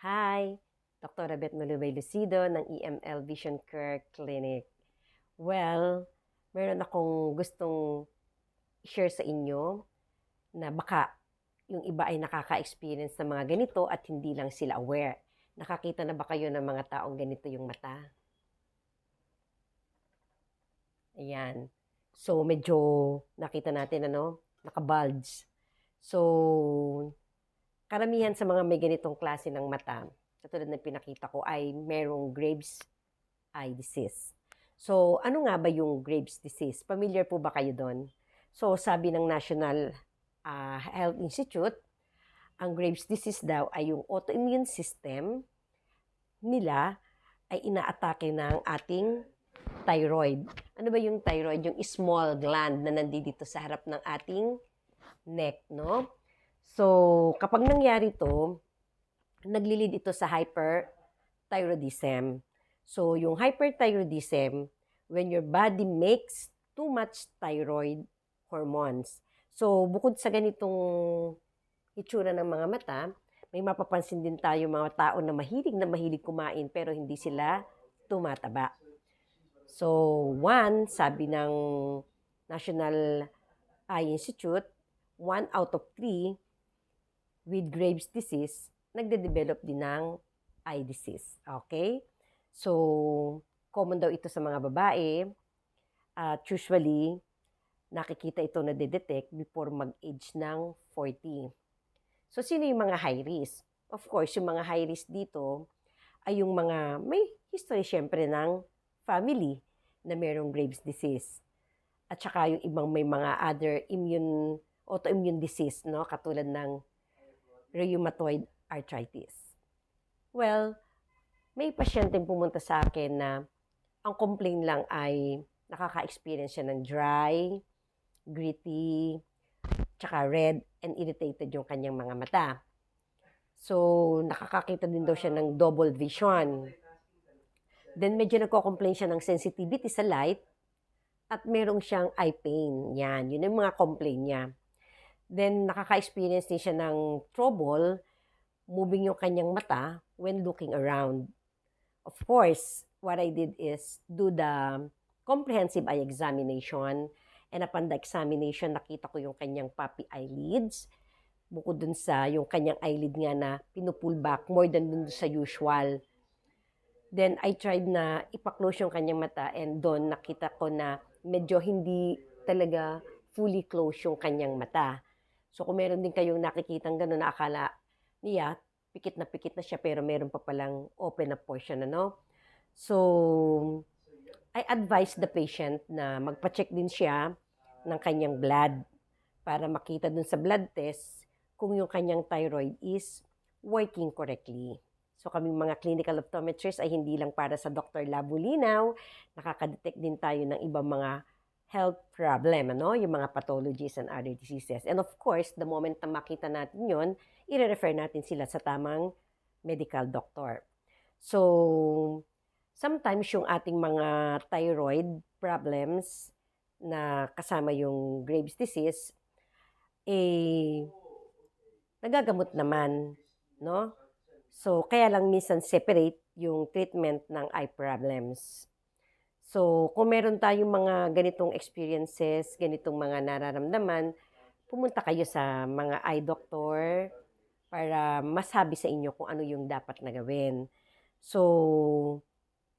Hi, Dr. Beth Malubay Lucido ng EML Vision Care Clinic. Well, meron akong gustong share sa inyo na baka yung iba ay nakaka-experience ng mga ganito at hindi lang sila aware. Nakakita na ba kayo ng mga taong ganito yung mata? Ayan. So, medyo nakita natin, ano, nakabulge. So, karamihan sa mga may ganitong klase ng mata, katulad ng pinakita ko, ay merong Graves' eye disease. So, ano nga ba yung Graves' disease? Familiar po ba kayo doon? So, sabi ng National ah, Health Institute, ang Graves' disease daw ay yung autoimmune system nila ay inaatake ng ating thyroid. Ano ba yung thyroid? Yung small gland na nandito sa harap ng ating neck, no? So, kapag nangyari to, naglilid ito sa hyperthyroidism. So, yung hyperthyroidism, when your body makes too much thyroid hormones. So, bukod sa ganitong itsura ng mga mata, may mapapansin din tayo mga tao na mahilig na mahilig kumain pero hindi sila tumataba. So, one, sabi ng National Eye Institute, one out of three with Graves' disease, nagde-develop din ng eye disease. Okay? So, common daw ito sa mga babae. At usually, nakikita ito na detect before mag-age ng 40. So, sino yung mga high risk? Of course, yung mga high risk dito ay yung mga may history syempre ng family na mayroong Graves' disease. At saka yung ibang may mga other immune, autoimmune disease, no? Katulad ng rheumatoid arthritis. Well, may pasyenteng pumunta sa akin na ang complaint lang ay nakaka-experience siya ng dry, gritty, tsaka red and irritated yung kanyang mga mata. So, nakakakita din daw siya ng double vision. Then, medyo nagko-complain siya ng sensitivity sa light at merong siyang eye pain. Yan, yun yung mga complaint niya. Then, nakaka-experience din siya ng trouble moving yung kanyang mata when looking around. Of course, what I did is do the comprehensive eye examination and upon the examination, nakita ko yung kanyang puppy eyelids. Bukod dun sa yung kanyang eyelid nga na pinupull back more than dun sa usual. Then I tried na ipaklose yung kanyang mata and doon nakita ko na medyo hindi talaga fully close yung kanyang mata. So kung meron din kayong nakikitang gano'n na akala niya, pikit na pikit na siya pero meron pa palang open na portion, ano? So, I advise the patient na magpa-check din siya ng kanyang blood para makita dun sa blood test kung yung kanyang thyroid is working correctly. So kaming mga clinical optometrists ay hindi lang para sa Dr. Labulinaw, nakaka-detect din tayo ng ibang mga health problem, ano? yung mga pathologies and other diseases. And of course, the moment na makita natin yon, i-refer natin sila sa tamang medical doctor. So, sometimes yung ating mga thyroid problems na kasama yung Graves' disease, eh, nagagamot naman, no? So, kaya lang minsan separate yung treatment ng eye problems. So, kung meron tayong mga ganitong experiences, ganitong mga nararamdaman, pumunta kayo sa mga eye doctor para masabi sa inyo kung ano yung dapat na gawin. So,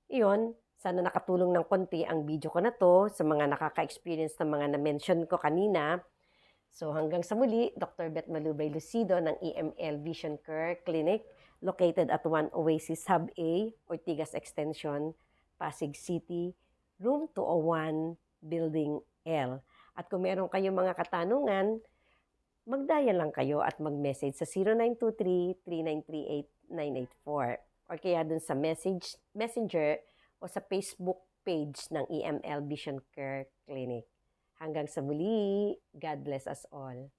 iyon, sana nakatulong ng konti ang video ko na to sa mga nakaka-experience ng mga na-mention ko kanina. So hanggang sa muli, Dr. Beth Malubay Lucido ng EML Vision Care Clinic located at 1 Oasis Hub A, Ortigas Extension, Pasig City, Room 201, Building L. At kung meron kayong mga katanungan, magdaya lang kayo at mag-message sa 0923-3938-984 or kaya dun sa message, messenger o sa Facebook page ng EML Vision Care Clinic. Hanggang sa muli, God bless us all.